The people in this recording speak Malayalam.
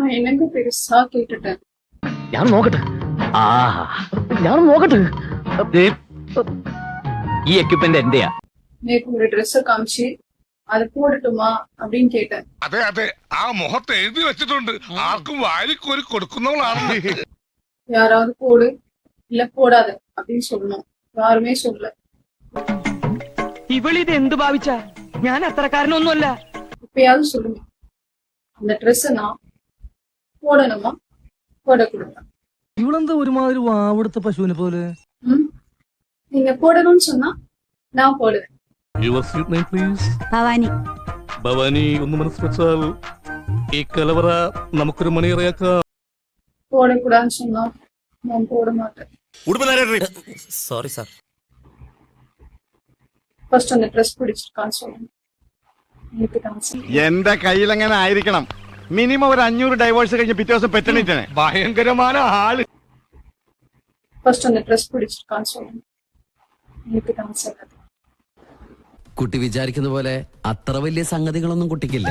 நான் என்னங்க பெருசா கேட்டுட்டேன் ഞാൻ നോക്കട്ടെ ആ ഞാൻ നോക്കട്ടെ ദേ, ഈ എക്യുപ്മെന്റ് എന്റെയാ நேற்று ஒரு ட்ரெஸ் காமிச்சு அதை போடட்டுமா அப்படின்னு கேட்டேன் അതെ അതെ ആ മുഖത്ത് എഴുതി വെച്ചിട്ടുണ്ട് ആർക്കും വാരിക്കോരി കൊടുക്കുന്നവളാണ് யாராவது போடு இல்ல போடாத அப்படின்னு சொல்லணும் யாருமே சொல்லல ഇവളിത് എന്ത് ഭാവിച്ച ഞാൻ അത്രക്കാരനൊന്നുമല്ല இப்பயாவது சொல்லுங்க அந்த ட்ரெஸ் நான் போடணுமா போடக்கூடாதா ഇവളെന്താ ഒരുമാതിരി വാവെടുത്ത പശുവിനെ പോലെ ம் நீங்க போடணும்னு சொன்னா நான் போடுவேன் your sweet name please Bhavani Bhavani ഒന്ന് മനസ്സ് വെച്ചാൽ ഈ കലവറ നമുക്കൊരു മണിയറയാക്കാം போடக்கூடாதுன்னு சொன்னா நான் போட மாட்டேன் സോറി സാർ ஃபர்ஸ்ட் அந்த ட்ரெஸ் பிடிச்சிருக்கான்னு சொல்லுங்க എനിക്ക് താമസം എന്റെ കയ്യിൽ അങ്ങനെ ആയിരിക്കണം മിനിമം ഒരു അഞ്ഞൂറ് ഡൈവേഴ്സ് കഴിഞ്ഞ് പിറ്റേ ദിവസം പെറ്റണിട്ടാണ് ഭയങ്കരമായ ആള് ஃபர்ஸ்ட் அந்த ட்ரெஸ் பிடிச்சிருக்கான்னு சொல்லுங்க എനിക്ക് താമസം കുട്ടി വിചാരിക്കുന്ന പോലെ അത്ര വലിയ സംഗതികളൊന്നും കുട്ടിക്കില്ല